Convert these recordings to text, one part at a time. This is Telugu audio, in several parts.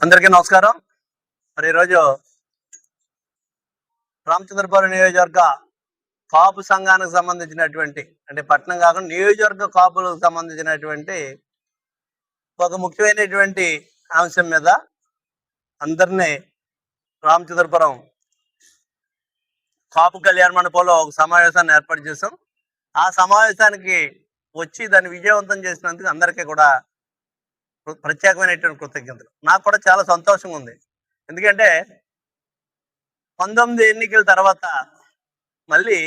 అందరికీ నమస్కారం. మరి ఈరోజు రామచంద్రపురం నియోజకవర్గ కాపు సంఘానికి సంబంధించినటువంటి అంటే పట్టణం కాకుండా నియోజకవర్గ కాపులకు సంబంధించినటువంటి ఒక ముఖ్యమైనటువంటి అంశం మీద అందరినీ రామచంద్రపురం కాపు కళ్యాణ మండపంలో ఒక సమావేశాన్ని ఏర్పాటు చేసాం ఆ సమావేశానికి వచ్చి దాన్ని విజయవంతం చేసినందుకు అందరికీ కూడా ప్రత్యేకమైనటువంటి కృతజ్ఞతలు. నాకు కూడా చాలా సంతోషంగా ఉంది ఎందుకంటే పంతొమ్మిది ఎన్నికల తర్వాత మళ్ళీ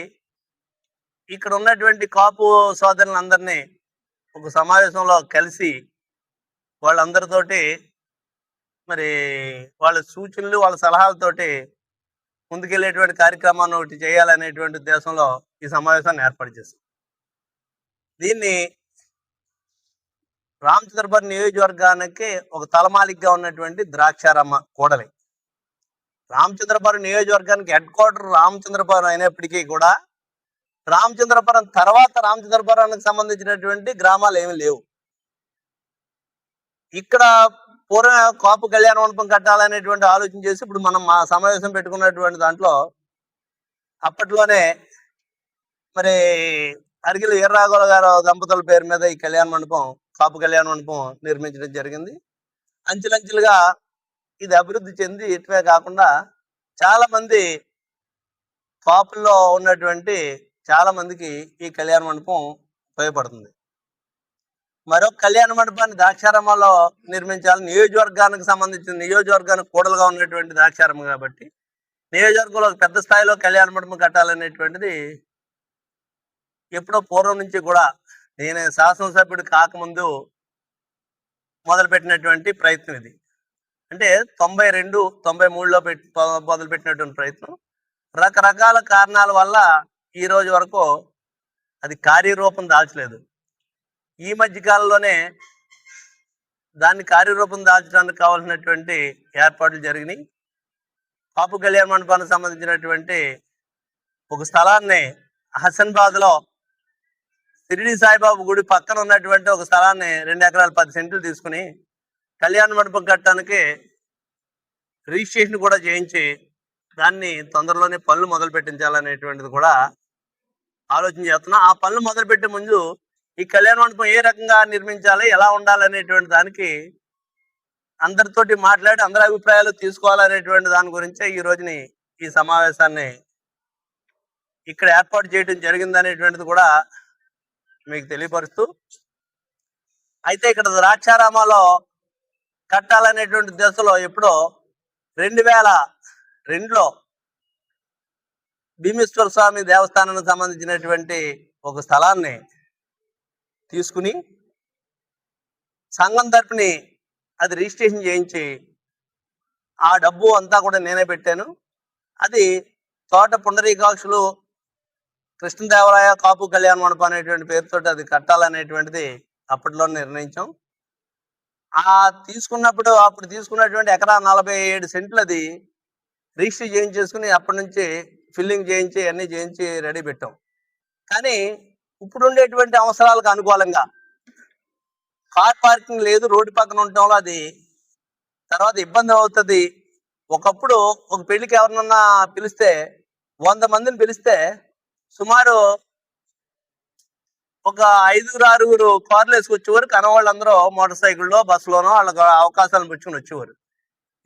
ఇక్కడ ఉన్నటువంటి కాపు సోదరులందరినీ ఒక సమావేశంలో కలిసి వాళ్ళందరితోటి మరి వాళ్ళ సూచనలు వాళ్ళ సలహాలతోటి ముందుకెళ్ళేటువంటి కార్యక్రమాన్ని ఒకటి చేయాలనేటువంటి ఉద్దేశంలో ఈ సమావేశాన్ని ఏర్పాటు చేశాం. దీన్ని రామచంద్రపురం నియోజకవర్గానికి ఒక తలమాలికగా ఉన్నటువంటి ద్రాక్షారమ్మ కూడలి. రామచంద్రపురం నియోజకవర్గానికి హెడ్ క్వార్టర్ రామచంద్రపురం అయినప్పటికీ కూడా రామచంద్రపురం తర్వాత రామచంద్రపురానికి సంబంధించినటువంటి గ్రామాలు ఏమి లేవు. ఇక్కడ పూర్వ కాపు కళ్యాణ మండపం కట్టాలనేటువంటి ఆలోచన చేసి ఇప్పుడు మనం మా సమావేశం పెట్టుకున్నటువంటి దాంట్లో అప్పట్లోనే మరి అరిగిలి వీర్రాఘవుల గారు దంపతుల పేరు మీద ఈ కళ్యాణ మండపం కాపు కళ్యాణ మండపం నిర్మించడం జరిగింది. అంచెలంచెలుగా ఇది అభివృద్ధి చెంది ఇటువే కాకుండా చాలా మంది కాపుల్లో ఉన్నటువంటి చాలా మందికి ఈ కళ్యాణ మండపం ఉపయోగపడుతుంది. మరొక కళ్యాణ మండపాన్ని ద్రాక్షారామంలో నిర్మించాలి. నియోజకవర్గానికి సంబంధించిన నియోజకవర్గానికి కూడలుగా ఉన్నటువంటి ద్రాక్షారామం కాబట్టి నియోజకవర్గంలో పెద్ద స్థాయిలో కళ్యాణ మండపం కట్టాలనేటువంటిది ఎప్పుడో పూర్వం నుంచి కూడా నేను శాసనసభ్యుడు కాకముందు మొదలుపెట్టినటువంటి ప్రయత్నం ఇది. అంటే తొంభై రెండు తొంభై మూడులో పెట్టి మొదలుపెట్టినటువంటి ప్రయత్నం. రకరకాల కారణాల వల్ల ఈ రోజు వరకు అది కార్యరూపం దాల్చలేదు. ఈ మధ్య కాలంలోనే దాన్ని కార్యరూపం దాల్చడానికి కావాల్సినటువంటి ఏర్పాట్లు జరిగినాయి. కాపు కళ్యాణ మండపానికి సంబంధించినటువంటి ఒక స్థలాన్ని హసన్బాద్లో షిరిడి సాయిబాబు గుడి పక్కన ఉన్నటువంటి ఒక స్థలాన్ని రెండు ఎకరాలు పది సెంట్లు తీసుకుని కళ్యాణ మండపం కట్టడానికి రిజిస్ట్రేషన్ కూడా చేయించి దాన్ని తొందరలోనే పనులు మొదలు పెట్టించాలనేటువంటిది కూడా ఆలోచన చేస్తున్నా. ఆ పనులు మొదలు పెట్టే ముందు ఈ కళ్యాణ మండపం ఏ రకంగా నిర్మించాలి ఎలా ఉండాలనేటువంటి దానికి అందరితోటి మాట్లాడి అందరి అభిప్రాయాలు తీసుకోవాలనేటువంటి దాని గురించే ఈ రోజుని ఈ సమావేశాన్ని ఇక్కడ ఏర్పాటు చేయడం జరిగింది అనేటువంటిది కూడా మీకు తెలియపరుస్తూ అయితే ఇక్కడ ద్రాక్షారామాలో కట్టాలనేటువంటి దశలో ఎప్పుడో రెండు వేల రెండులో భీమేశ్వర స్వామి దేవస్థానానికి సంబంధించినటువంటి ఒక స్థలాన్ని తీసుకుని సంఘం తరపుని అది రిజిస్ట్రేషన్ చేయించి ఆ డబ్బు అంతా కూడా నేనే పెట్టాను. అది తోట పుండరీకాక్షులు కృష్ణదేవరాయ కాపు కళ్యాణ మండపం అనేటువంటి పేరుతో అది కట్టాలనేటువంటిది అప్పట్లో నిర్ణయించాం. ఆ తీసుకున్నప్పుడు అప్పుడు తీసుకున్నటువంటి ఎకరా నలభై ఏడు సెంట్లు అది రిజిస్టర్ చేయించేసుకుని అప్పటి నుంచి ఫిల్లింగ్ చేయించి అన్ని చేయించి రెడీ పెట్టాం. కానీ ఇప్పుడు ఉండేటువంటి అవసరాలకు అనుకూలంగా కార్ పార్కింగ్ లేదు రోడ్డు పక్కన ఉండటంలో అది తర్వాత ఇబ్బంది అవుతుంది. ఒకప్పుడు ఒక పెళ్ళికి ఎవరినన్నా పిలిస్తే వంద మందిని పిలిస్తే సుమారు ఒక ఐదుగురు ఆరుగురు కార్లు వేసుకొచ్చేవారు. కనవాళ్ళందరూ మోటార్ సైకిల్లో బస్సులోనో వాళ్ళకి అవకాశాలు పుచ్చుకుని వచ్చేవారు.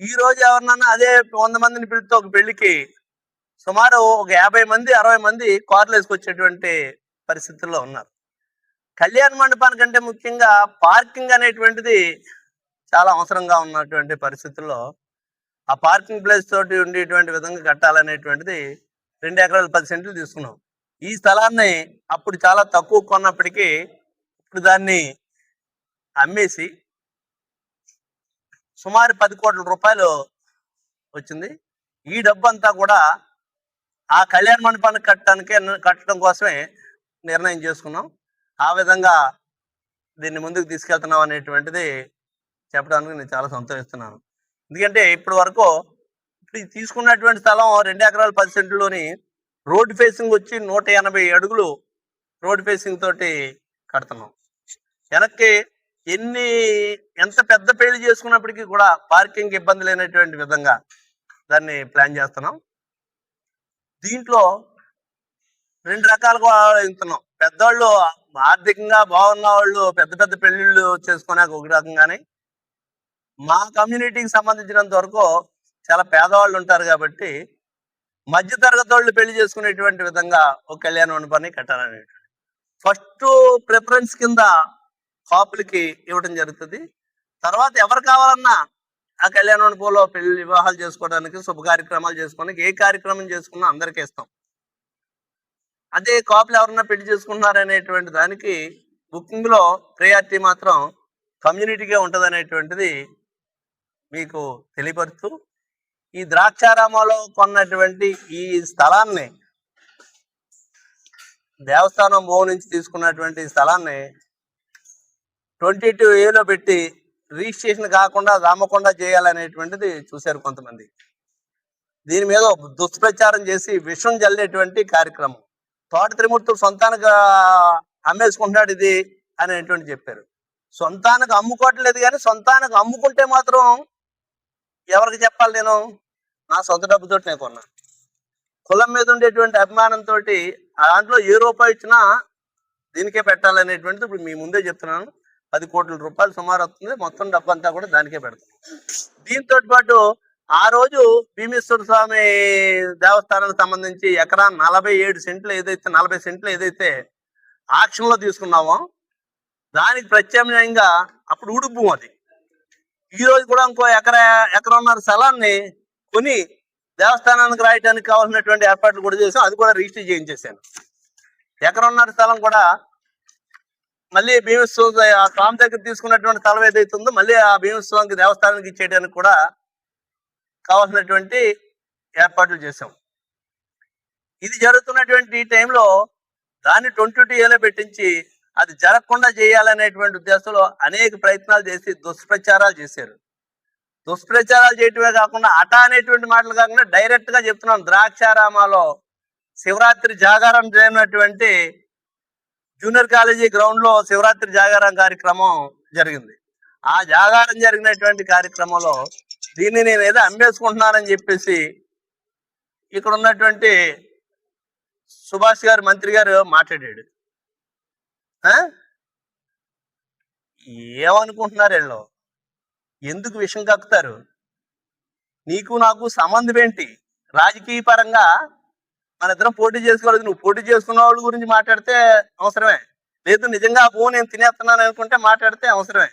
ఈ రోజు ఎవరినన్నా అదే వంద మందిని పిలిస్తే ఒక పెళ్ళికి సుమారు ఒక యాభై మంది అరవై మంది కార్లు వేసుకొచ్చేటువంటి పరిస్థితుల్లో ఉన్నారు. కళ్యాణ మండపానికంటే ముఖ్యంగా పార్కింగ్ అనేటువంటిది చాలా అవసరంగా ఉన్నటువంటి పరిస్థితుల్లో ఆ పార్కింగ్ ప్లేస్ తోటి ఉండేటువంటి విధంగా కట్టాలనేటువంటిది రెండు ఎకరాలు పది సెంట్లు తీసుకున్నాం. ఈ స్థలాన్ని అప్పుడు చాలా తక్కువ కొన్నప్పటికీ ఇప్పుడు దాన్ని అమ్మేసి సుమారు పది కోట్ల రూపాయలు వచ్చింది. ఈ డబ్బంతా కూడా ఆ కళ్యాణ మండపాన్ని కట్టడానికి కట్టడం కోసమే నిర్ణయం చేసుకున్నాం. ఆ విధంగా దీన్ని ముందుకు తీసుకెళ్తున్నాం అనేటువంటిది చెప్పడానికి నేను చాలా సంతోషిస్తున్నాను. ఎందుకంటే ఇప్పటి వరకు ఇప్పుడు తీసుకున్నటువంటి స్థలం రెండు ఎకరాల పది సెంట్లలోని రోడ్ ఫేసింగ్ వచ్చి నూట ఎనభై అడుగులు రోడ్ ఫేసింగ్ తోటి కడుతున్నాం. వెనక్కి ఎన్ని ఎంత పెద్ద పెళ్ళి చేసుకున్నప్పటికీ కూడా పార్కింగ్ ఇబ్బంది లేనటువంటి విధంగా దాన్ని ప్లాన్ చేస్తున్నాం. దీంట్లో రెండు రకాలుగా ఆలోచిస్తున్నాం. పెద్దవాళ్ళు ఆర్థికంగా బాగున్న వాళ్ళు పెద్ద పెద్ద పెళ్ళిళ్ళు చేసుకున్నాక ఒక రకంగానే. మా కమ్యూనిటీకి సంబంధించినంత వరకు చాలా పేదవాళ్ళు ఉంటారు కాబట్టి మధ్య తరగతి వాళ్ళు పెళ్ళి చేసుకునేటువంటి విధంగా ఒక కళ్యాణ మండపాన్ని కట్టాలని. ఫస్ట్ ప్రిఫరెన్స్ కింద కాపులకి ఇవ్వడం జరుగుతుంది. తర్వాత ఎవరు కావాలన్నా ఆ కళ్యాణ మండపంలో పెళ్ళి వివాహాలు చేసుకోవడానికి శుభ కార్యక్రమాలు చేసుకోవడానికి ఏ కార్యక్రమం చేసుకున్నా అందరికీ ఇస్తాం. అదే కాపులు ఎవరన్నా పెళ్ళి చేసుకున్నారనేటువంటి దానికి బుకింగ్లో ప్రయారిటీ మాత్రం కమ్యూనిటీగా ఉంటుంది అనేటువంటిది మీకు తెలియపరుస్తూ ఈ ద్రాక్షారామంలో కొన్నటువంటి ఈ స్థలాన్ని దేవస్థానం భూమి నుంచి తీసుకున్నటువంటి స్థలాన్ని ట్వంటీ టూ ఏలో పెట్టి రిజిస్ట్రేషన్ కాకుండా రామకుండా చేయాలనేటువంటిది చూశారు కొంతమంది. దీని మీద ఒక దుష్ప్రచారం చేసి విషం జల్లేటువంటి కార్యక్రమం. తోట త్రిమూర్తులు సొంతానికి అమ్మేసుకుంటున్నాడు ఇది అనేటువంటి చెప్పారు. సొంతానికి అమ్ముకోవట్లేదు కానీ సొంతానికి అమ్ముకుంటే మాత్రం ఎవరికి చెప్పాలి నేను? నా సొంత డబ్బుతో నేను కొన్నా. కులం మీద ఉండేటువంటి అభిమానంతో దాంట్లో ఏ రూపాయి ఇచ్చినా దీనికే పెట్టాలనేటువంటిది ఇప్పుడు మీ ముందే చెప్తున్నాను. పది కోట్ల రూపాయలు సుమారు వస్తుంది. మొత్తం డబ్బు అంతా కూడా దానికే పెడతాం. దీంతో పాటు ఆ రోజు భీమేశ్వర స్వామి దేవస్థానానికి సంబంధించి ఎకరా నలభై ఏడు సెంట్లు ఏదైతే నలభై సెంట్లు ఏదైతే ఆక్షన్లో తీసుకున్నామో దానికి ప్రత్యామ్నాయంగా అప్పుడు ఉడుపు అది. ఈ రోజు కూడా ఇంకో ఎకరా ఎకరన్నర స్థలాన్ని కొని దేవస్థానానికి రాయడానికి కావాల్సినటువంటి ఏర్పాట్లు కూడా చేసాం అది కూడా రిజిస్టర్ చేయించేసాను ఎకరన్నర స్థలం కూడా మళ్ళీ భీమస్వామి ఆ స్వామి దగ్గర తీసుకున్నటువంటి స్థలం ఏదైతే ఉందో మళ్ళీ ఆ భీమస్వామికి దేవస్థానానికి ఇచ్చేయడానికి కూడా కావాల్సినటువంటి ఏర్పాట్లు చేసాం ఇది జరుగుతున్నటువంటి ఈ టైంలో దాన్ని ట్వంటీ టూ ఏలో పెట్టించి అది జరగకుండా చేయాలనేటువంటి ఉద్దేశంలో అనేక ప్రయత్నాలు చేసి దుష్ప్రచారాలు చేశారు. దుష్ప్రచారాలు చేయటమే కాకుండా అట అనేటువంటి మాటలు కాకుండా డైరెక్ట్గా చెప్తున్నాం. ద్రాక్షారామాలో శివరాత్రి జాగారం జరిగినటువంటి జూనియర్ కాలేజీ గ్రౌండ్లో శివరాత్రి జాగారం కార్యక్రమం జరిగింది. ఆ జాగారం జరిగినటువంటి కార్యక్రమంలో దీన్ని నేను ఏదో అమ్మేసుకుంటున్నానని చెప్పేసి ఇక్కడ ఉన్నటువంటి సుభాష్ గారు మంత్రి గారు మాట్లాడాడు. ఏమనుకుంటున్నారు వీళ్ళు? ఎందుకు విషం కక్కుతారు? నీకు నాకు సంబంధం ఏంటి? రాజకీయ పరంగా మన ఇద్దరం పోటీ చేసుకోలేదు నువ్వు పోటీ చేసుకున్న వాళ్ళ గురించి మాట్లాడితే అవసరమే. లేదు నిజంగా ఆ నేను తినేస్తున్నాను అనుకుంటే మాట్లాడితే అవసరమే.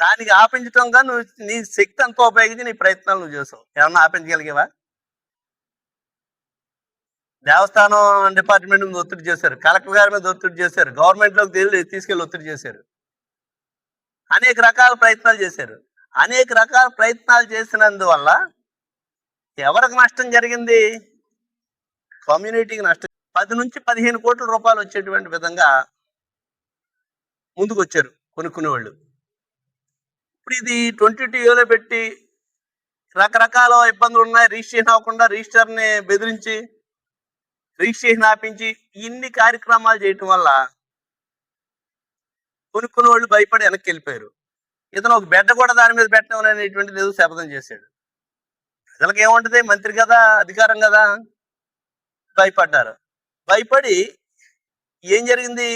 దానికి ఆపించటంగా నువ్వు నీ శక్తి అంతా ఉపయోగించి నీ ప్రయత్నాలు నువ్వు చేసావు. ఏమన్నా ఆపించగలిగేవా? దేవస్థానం డిపార్ట్మెంట్ మీద ఒత్తిడి చేశారు. కలెక్టర్ గారి మీద ఒత్తిడి చేశారు. గవర్నమెంట్లోకి తెలియ ఒత్తిడి చేశారు. అనేక రకాల ప్రయత్నాలు చేశారు. అనేక రకాల ప్రయత్నాలు చేసినందువల్ల ఎవరికి నష్టం జరిగింది? కమ్యూనిటీకి నష్టం. పది నుంచి పదిహేను కోట్ల రూపాయలు వచ్చేటువంటి విధంగా ముందుకు వచ్చారు కొనుక్కునే వాళ్ళు ఇప్పుడు ఇది ట్వంటీ టూలో పెట్టి రకరకాల ఇబ్బందులు ఉన్నాయి. రిజిస్ట్రేషన్ అవ్వకుండా రిజిస్టర్ని బెదిరించి రిజిస్ట్రేషన్ ఆపించి ఇన్ని కార్యక్రమాలు చేయటం వల్ల కొనుక్కున్న వాళ్ళు భయపడి వెనక్కి వెళ్ళిపోయారు. ఇతను ఒక బిడ్డ కూడా దాని మీద పెట్టడం అనేటువంటిది ఏదో శపథం చేశాడు. ప్రజలకు ఏముంటది? మంత్రి కదా అధికారం కదా భయపడ్డారు. భయపడి ఏం జరిగింది?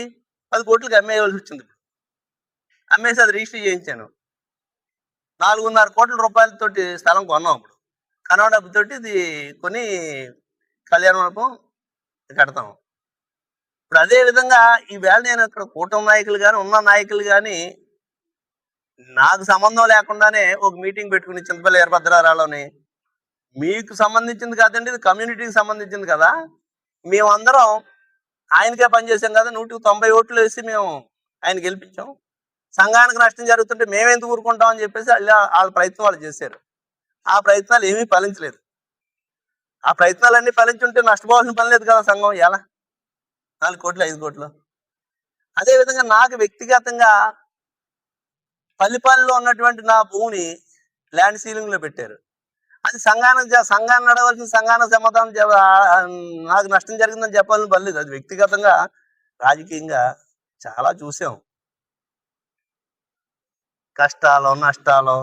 పది కోట్లకి అమ్మేయవలసి వచ్చింది అమ్మేసి అది రిజిస్టర్ చేయించాను. నాలుగున్నర కోట్ల రూపాయలతోటి స్థలం కొన్నాం ఇప్పుడు. కనవ డబ్బుతోటి ఇది కొని కళ్యాణ మండపం కడతాం. ఇప్పుడు అదే విధంగా ఈవేళ నేను ఇక్కడ కూటమి నాయకులు కానీ ఉన్న నాయకులు కానీ నాకు సంబంధం లేకుండానే ఒక మీటింగ్ పెట్టుకుని చింతపల్లి వీరభద్రారాలోని మీకు సంబంధించింది కాదండి ఇది కమ్యూనిటీకి సంబంధించింది కదా. మేమందరం ఆయనకే పనిచేసాం కదా నూటికి తొంభై ఓట్లు వేసి మేము ఆయన గెలిపించాం. సంఘానికి నష్టం జరుగుతుంటే మేమెందుకు ఊరుకుంటాం అని చెప్పేసి వాళ్ళ ప్రయత్నం వాళ్ళు చేశారు. ఆ ప్రయత్నాలు ఏమీ ఫలించలేదు. ఆ ప్రయత్నాలన్నీ ఫలించుంటే నష్టపోవాల్సిన పని లేదు కదా సంఘం ఎలా నాలుగు కోట్లు ఐదు కోట్లు. అదే విధంగా నాకు వ్యక్తిగతంగా పల్లిపల్లిలో ఉన్నటువంటి నా భూమిని ల్యాండ్ సీలింగ్లో పెట్టారు. అది సంఘానికి సంఘాన్ని నడవలసిన సంఘానికి సమాధానం నాకు నష్టం జరిగిందని చెప్పాలని పర్లేదు అది వ్యక్తిగతంగా రాజకీయంగా చాలా చూసాం. కష్టాలు నష్టాలు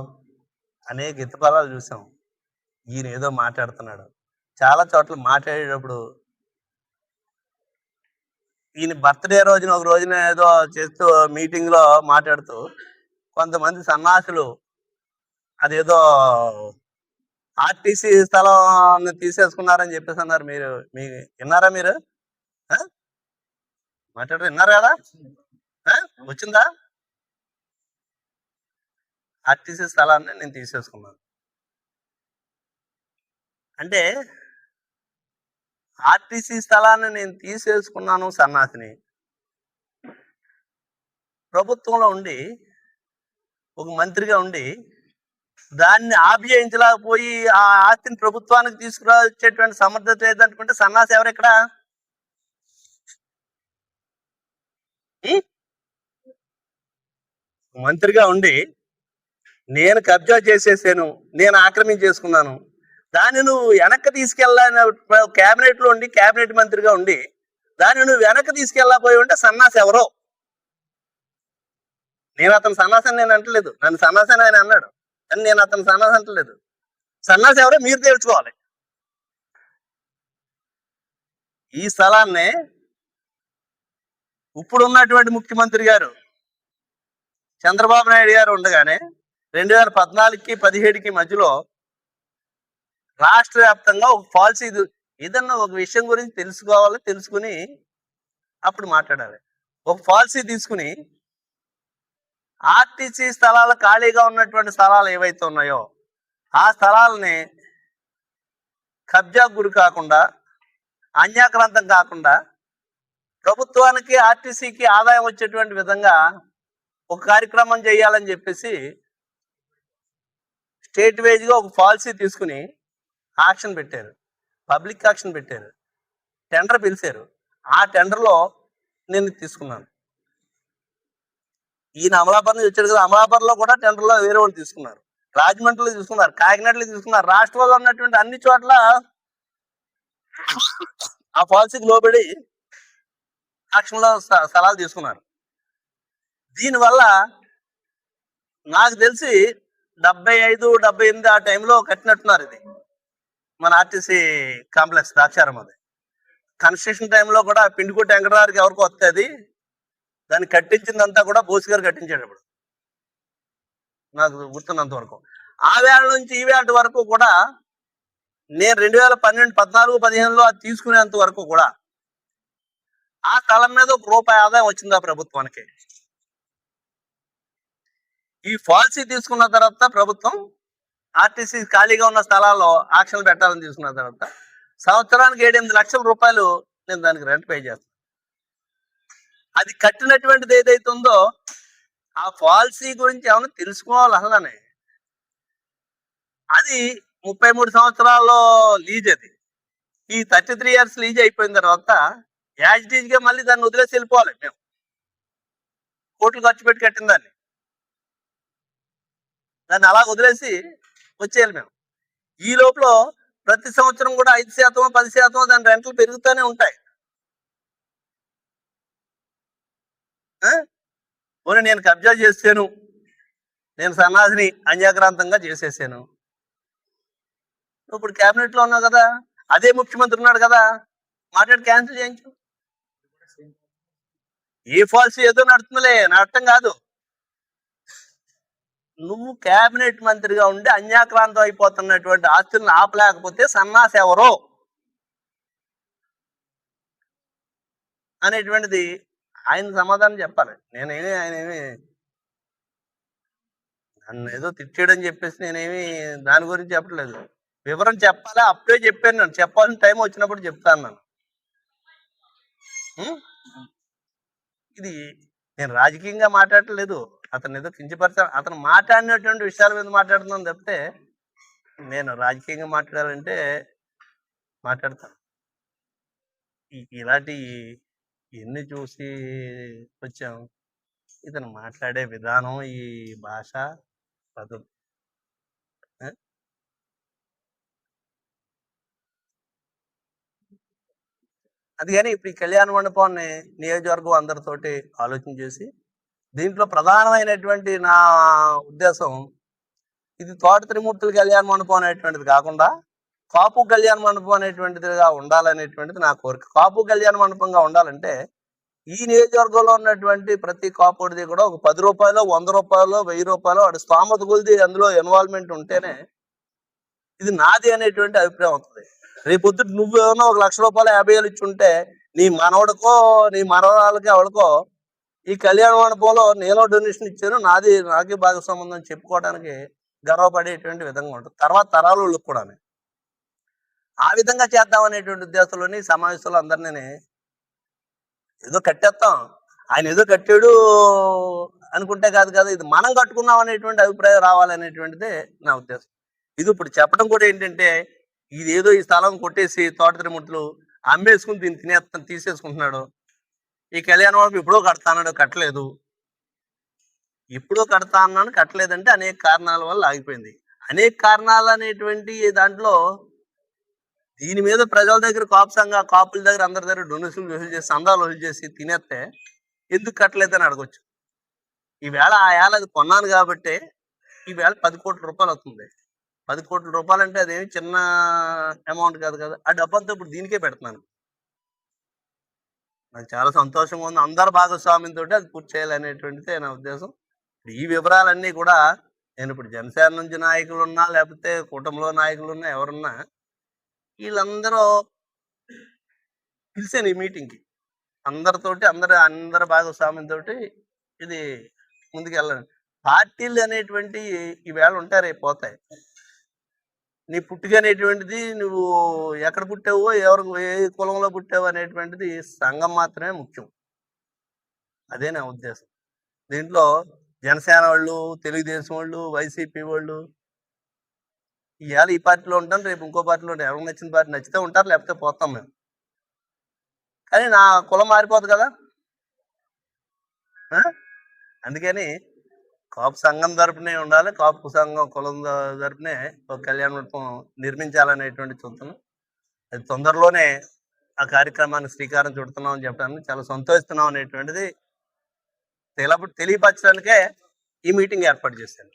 అనేక ఇతపదాలు చూసాం. ఈయన ఏదో మాట్లాడుతున్నాడు. చాలా చోట్ల మాట్లాడేటప్పుడు ఈయన బర్త్డే రోజున ఒక రోజున ఏదో చేస్తూ మీటింగ్లో మాట్లాడుతూ కొంతమంది సన్నాసులు అదేదో ఆర్టీసీ స్థలం తీసేసుకున్నారని చెప్పేసి అన్నారు. మీరు మీ విన్నారా మీరు? ఆ? మాట్లాడారు విన్నారు కదా వచ్చిందా? ఆర్టీసీ స్థలాన్ని నేను తీసేసుకున్నాను. అంటే ఆర్టీసీ స్థలాన్ని నేను తీసేసుకున్నాను సన్నాసిని. ప్రభుత్వంలో ఉండి ఒక మంత్రిగా ఉండి దాన్ని ఆభియించలేకపోయి ఆ ఆస్తిని ప్రభుత్వానికి తీసుకురావచ్చేటువంటి సమర్థత లేదనుకుంటే సన్నాసి ఎవరు ఇక్కడ మంత్రిగా ఉండి నేను కబ్జా చేసేసాను నేను ఆక్రమించేసుకున్నాను. దాన్ని నువ్వు వెనక్కి తీసుకెళ్ళాలని కేబినెట్లో ఉండి కేబినెట్ మంత్రిగా ఉండి దాన్ని నువ్వు వెనక్కి తీసుకెళ్ళకపోయి ఉంటే సన్నాసి ఎవరో? నేను అతను సన్నాసని నేను అంటలేదు. నన్ను సన్నాసని ఆయన అన్నాడు. కానీ నేను అతను సన్నాసి అంటలేదు. సన్నాసి ఎవరో మీరు తేల్చుకోవాలి. ఈ స్థలాన్ని ఇప్పుడు ఉన్నటువంటి ముఖ్యమంత్రి గారు చంద్రబాబు నాయుడు గారు ఉండగానే రెండు వేల పద్నాలుగుకి పదిహేడుకి మధ్యలో రాష్ట్ర వ్యాప్తంగా ఒక పాలసీ ఏదన్నా ఒక విషయం గురించి తెలుసుకోవాలి తెలుసుకుని అప్పుడు మాట్లాడాలి. ఒక పాలసీ తీసుకుని ఆర్టీసీ స్థలాలు ఖాళీగా ఉన్నటువంటి స్థలాలు ఏవైతే ఉన్నాయో ఆ స్థలాలని కబ్జా గురి కాకుండా అన్యాక్రాంతం కాకుండా ప్రభుత్వానికి ఆర్టీసీకి ఆదాయం వచ్చేటువంటి విధంగా ఒక కార్యక్రమం చేయాలని చెప్పేసి స్టేట్ వైజ్గా ఒక పాలసీ తీసుకుని ఆక్షన్ పెట్టారు. పబ్లిక్ ఆక్షన్ పెట్టారు. టెండర్ పిలిచారు. ఆ టెండర్లో నేను తీసుకున్నాను. ఈయన అమలాపురం వచ్చాడు కదా అమలాపురంలో కూడా టెండర్లో వేరే వాళ్ళు తీసుకున్నారు. రాజమండ్రిలో తీసుకున్నారు కాకినాడలో తీసుకున్నారు. రాష్ట్రంలో ఉన్నటువంటి అన్ని చోట్ల ఆ పాలసీకి లోబడి ఆక్షన్లో స్థలాలు తీసుకున్నారు. దీనివల్ల నాకు తెలిసి డెబ్బై ఐదు డెబ్బై ఎనిమిది ఆ టైంలో కట్టినట్టున్నారు ఇది. మన ఆర్టీసీ కాంప్లెక్స్ ద్రాక్షారం అది. కన్స్ట్రక్షన్ టైంలో కూడా పిండికోటి వెంకటరావుకి ఎవరికి వస్తుంది దాన్ని కట్టించిందంతా కూడా బోసి గారు కట్టించాడు ఇప్పుడు. నాకు గుర్తున్నంత వరకు. ఆ వేళ నుంచి ఈ వేళ వరకు కూడా నేను రెండు వేల పన్నెండు పద్నాలుగు పదిహేనులో అది తీసుకునేంత వరకు కూడా ఆ స్థలం మీద ఒక రూపాయి ఆదాయం వచ్చిందా ప్రభుత్వానికి. ఈ పాలసీ తీసుకున్న తర్వాత ప్రభుత్వం ఆర్టీసీ ఖాళీగా ఉన్న స్థలాల్లో ఆక్షన్లు పెట్టాలని తీసుకున్న తర్వాత సంవత్సరానికి ఏడెనిమిది లక్షల రూపాయలు నేను దానికి రెంట్ పే చేస్తాను అది కట్టినటువంటిది ఏదైతే ఉందో ఆ పాలసీ గురించి ఏమైనా తెలుసుకోవాలి అసలనే అది ముప్పై మూడు సంవత్సరాల్లో లీజ్ అది. ఈ థర్టీ త్రీ ఇయర్స్ లీజ్ అయిపోయిన తర్వాత యాజ్గా మళ్ళీ దాన్ని వదిలేసి వెళ్ళిపోవాలి మేము. కోట్లు ఖర్చు పెట్టి కట్టిన దాన్ని. దాన్ని అలా వదిలేసి వచ్చేయాలి మేము. ఈ లోపల ప్రతి సంవత్సరం కూడా ఐదు శాతం పది శాతం దాని రెంట్లు పెరుగుతూనే ఉంటాయి. పోనీ నేను కబ్జా చేసాను నేను సన్నాసిని అన్యాక్రాంతంగా చేసేసాను. ఇప్పుడు క్యాబినెట్లో ఉన్నావు కదా అదే ముఖ్యమంత్రి ఉన్నాడు కదా మాట్లాడి క్యాన్సిల్ చేయించు. ఏ ఫాల్స్ ఏదో నడుతుందిలే నడటం కాదు. నువ్వు కేబినెట్ మంత్రిగా ఉండి అన్యాక్రాంతం అయిపోతున్నటువంటి ఆస్తులను ఆపలేకపోతే సన్నాసి ఎవరో? అనేటువంటిది ఆయన సమాధానం చెప్పాలి. నేనేమి ఆయనేమి నన్ను ఏదో తిట్టేయడం చెప్పేసి నేనేమి దాని గురించి చెప్పట్లేదు వివరం చెప్పాలా? అప్పుడే చెప్పాను నేను. చెప్పాల్సిన టైం వచ్చినప్పుడు చెప్తాను నేను. ఇది నేను రాజకీయంగా మాట్లాడట్లేదు. అతను ఏదో కించపరచ అతను మాట్లాడినటువంటి విషయాల మీద మాట్లాడుతున్నాను తప్పితే నేను రాజకీయంగా మాట్లాడాలంటే మాట్లాడతాను ఇలాంటి ఎన్ని చూసి వచ్చాం? ఇతను మాట్లాడే విధానం ఈ భాష పదం. అది కానీ ఇప్పుడు ఈ కళ్యాణ మండపాన్ని నియోజకవర్గం అందరితోటి ఆలోచన చేసి దీంట్లో ప్రధానమైనటువంటి నా ఉద్దేశం ఇది తోట త్రిమూర్తుల కళ్యాణ మండపం అనేటువంటిది కాకుండా కాపు కళ్యాణ మండపం అనేటువంటిదిగా ఉండాలనేటువంటిది నా కోరిక. కాపు కళ్యాణ మండపంగా ఉండాలంటే ఈ నియోజకవర్గంలో ఉన్నటువంటి ప్రతి కాపుడిది కూడా ఒక పది రూపాయలు వంద రూపాయలు వెయ్యి రూపాయలు అటు స్థామత కొలిది అందులో ఇన్వాల్వ్మెంట్ ఉంటేనే ఇది నాది అనేటువంటి అభిప్రాయం అవుతుంది. రేపొద్దు నువ్వు ఏమన్నా ఒక లక్ష రూపాయలు యాభై వేలు ఇచ్చి ఉంటే నీ మనవడికో నీ మనవరాలకి ఎవరికో ఈ కళ్యాణ మండపంలో నేను డొనేషన్ ఇచ్చాను నాది నాకే భాగస్వామ్యం సంబంధం చెప్పుకోవడానికి గర్వపడేటువంటి విధంగా ఉంటుంది. తర్వాత తరాలు కూడా ఆ విధంగా చేద్దాం అనేటువంటి ఉద్దేశంలోని సమావేశంలో అందరినీ ఏదో కట్టేస్తాం. ఆయన ఏదో కట్టాడు అనుకుంటే కాదు కదా ఇది మనం కట్టుకున్నాం అనేటువంటి అభిప్రాయం రావాలనేటువంటిదే నా ఉద్దేశం. ఇది ఇప్పుడు చెప్పడం కూడా ఏంటంటే ఇది ఏదో ఈ స్థలం కొట్టేసి తోట తిరుముట్లు అమ్మేసుకుని దీన్ని తినేస్తాను తీసేసుకుంటున్నాడు. ఈ కళ్యాణ మండపం ఎప్పుడో కడతాన్నాడు కట్టలేదు. ఎప్పుడో కడతా అన్నాను కట్టలేదంటే అనేక కారణాల వల్ల ఆగిపోయింది. అనేక కారణాలు అనేటువంటి దాంట్లో దీని మీద ప్రజల దగ్గర కాపు సంఘ కాపుల దగ్గర అందరి దగ్గర డొనేషన్లు వసూలు చేసి సందాలు వసూలు చేసి తినేస్తే ఎందుకు కట్టలేదని అడగొచ్చు. ఈవేళ ఆ ఏళ్ళ అది కొన్నాను కాబట్టి ఈవేళ పది కోట్ల రూపాయలు అవుతుంది. పది కోట్ల రూపాయలు అంటే అదేమి చిన్న అమౌంట్ కాదు కదా. ఆ డబ్బంతా ఇప్పుడు దీనికే పెడుతున్నాను. నాకు చాలా సంతోషంగా ఉంది. అందరు భాగస్వామ్యంతో అది పూర్తి చేయాలనేటువంటిదే నా ఉద్దేశం. ఈ వివరాలన్నీ కూడా నేను ఇప్పుడు జనసేన నుంచి నాయకులు ఉన్నా లేకపోతే కుటుంబంలో నాయకులు ఉన్నా ఎవరున్నా వీళ్ళందరూ పిలిచాను ఈ మీటింగ్కి. అందరితోటి అందరి అందరి భాగస్వామ్యంతో ఇది ముందుకు వెళ్ళండి పార్టీలు అనేటువంటి ఈవేళ ఉంటాయి రేపు పోతాయి. నీ పుట్టుక అనేటువంటిది నువ్వు ఎక్కడ పుట్టావో ఎవరు ఏ కులంలో పుట్టావు అనేటువంటిది సంఘం మాత్రమే ముఖ్యం. అదే నా ఉద్దేశం. దీంట్లో జనసేన వాళ్ళు తెలుగుదేశం వాళ్ళు వైసీపీ వాళ్ళు ఇవాళ ఈ పార్టీలో ఉంటాం రేపు ఇంకో పార్టీలో ఉంటాం. ఎవరికి నచ్చిన పార్టీ నచ్చితే ఉంటారు లేకపోతే పోతాం మేము. కానీ నా కులం మారిపోదు కదా. అందుకని కాపు సంఘం తరపునే ఉండాలి కాపు సంఘం కులం తరపునే ఒక కళ్యాణ మండపం నిర్మించాలనేటువంటి చూస్తున్నాం అది తొందరలోనే ఆ కార్యక్రమాన్ని శ్రీకారం చుడుతున్నాం అని చెప్పడానికి చాలా సంతోషిస్తున్నాం అనేటువంటిది తెల తెలియపరచడానికే ఈ మీటింగ్ ఏర్పాటు చేశాను.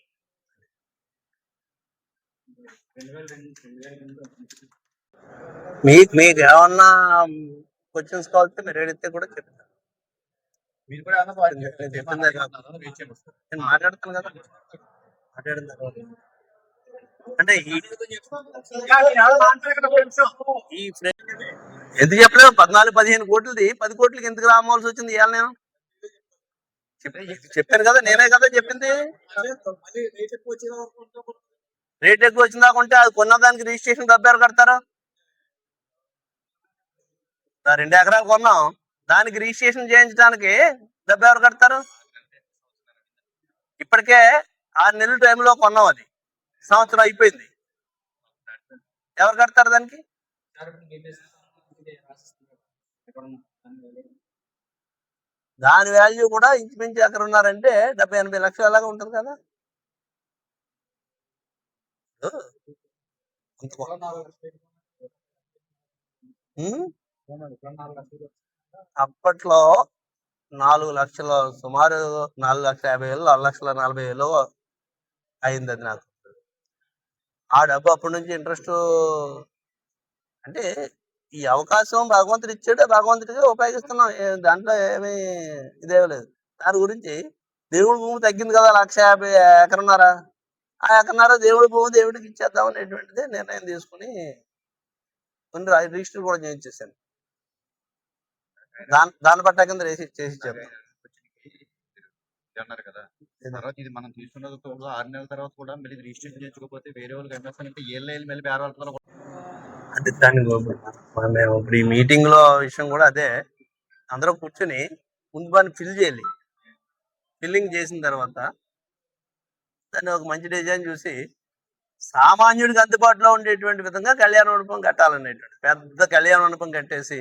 మీకు మీకు ఏమన్నా క్వశ్చన్స్ కావాలంటే మీరు అడిగితే కూడా చెప్తాను మీరు కూడా నేను మాట్లాడుతాను కదా. మాట్లాడిన తర్వాత. అంటే ఈ ఎందుకు చెప్పలేదు? పద్నాలుగు పదిహేను కోట్లది. పది కోట్లకి ఎందుకు రావాల్సి వచ్చింది ఇవాళ నేను? చెప్- చెప్పాను కదా. నేనే కదా చెప్పింది. రేట్ ఎక్కువ వచ్చిందా కొంటే అది కొన్న దానికి రిజిస్ట్రేషన్ డబ్బు ఎవరు కడతారు? రెండు ఎకరాలు కొన్నాం. దానికి రిజిస్ట్రేషన్ చేయించడానికి డబ్బు ఎవరు కడతారు? ఇప్పటికే ఆరు నెలల టైంలో కొన్నాం అది. సంవత్సరం అయిపోయింది. ఎవరు కడతారు దానికి? దాని వాల్యూ కూడా ఇంచుమించు ఎక్కడ ఉన్నారంటే డెబ్బై ఎనభై లక్షలు అలాగా ఉంటుంది కదా. అంత? అప్పట్లో నాలుగు లక్షల సుమారు నాలుగు లక్షల యాభై వేలు నాలుగు లక్షల నలభై వేలు అయింది అది నాకు. ఆ డబ్బు అప్పటి నుంచి ఇంట్రెస్ట్ అంటే ఈ అవకాశం భగవంతుడు ఇచ్చాడు భగవంతుడిగా ఉపయోగిస్తున్నాం. దాంట్లో ఏమీ ఇదేం లేదు దాని గురించి దేవుడి భూమి తగ్గింది కదా లక్ష యాభై ఎకరన్నర. ఆ ఎకరన్నర దేవుడి భూమి దేవుడికి ఇచ్చేద్దాం అనేటువంటిది నిర్ణయం తీసుకుని కొన్ని రిజిస్టర్ కూడా చేయించేసాను దాని దాన్ని పట్ట కింద రేసి చేసి ఇచ్చారు. అన్నారు కదా. తర్వాత ఇది మనం తీసుకున్న ఆరు నెలల తర్వాత కూడా మళ్ళీ రిజిస్ట్రేషన్ చేసుకోకపోతే వేరే వాళ్ళకి అంటే ఏళ్ళు ఏళ్ళు మళ్ళీ వేరే వాళ్ళతో అది దాన్ని మేము ఇప్పుడు ఈ మీటింగ్లో విషయం కూడా అదే. అందరూ కూర్చొని ముందు దాన్ని ఫిల్ చేయాలి. ఫిల్లింగ్ చేసిన తర్వాత దాన్ని ఒక మంచి డిజైన్ చూసి సామాన్యుడికి అందుబాటులో ఉండేటువంటి విధంగా కళ్యాణ మండపం కట్టాలనేటువంటి పెద్ద కళ్యాణ మండపం కట్టేసి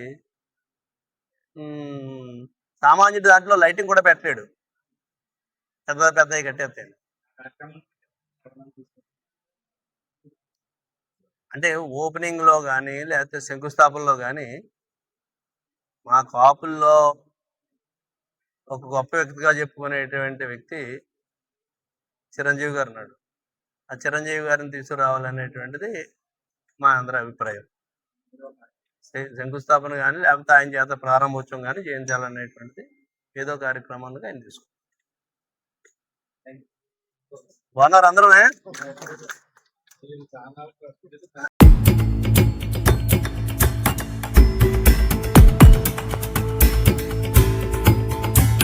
సామాన్యుడు దాంట్లో లైటింగ్ కూడా పెట్టలేడు. పెద్ద పెద్దవి కట్టేస్తాడు. అంటే ఓపెనింగ్లో కానీ లేకపోతే శంకుస్థాపనలో కానీ మా కాపుల్లో ఒక గొప్ప వ్యక్తిగా చెప్పుకునేటువంటి వ్యక్తి చిరంజీవి గారు ఉన్నాడు ఆ చిరంజీవి గారిని తీసుకురావాలనేటువంటిది మా అందరి అభిప్రాయం. శంకుస్థాపన కానీ లేకపోతే ఆయన చేత ప్రారంభోత్సవం కానీ చేయించాలనేటువంటిది ఏదో కార్యక్రమానికి ఆయన తీసుకు బాగున్నారు అందరమే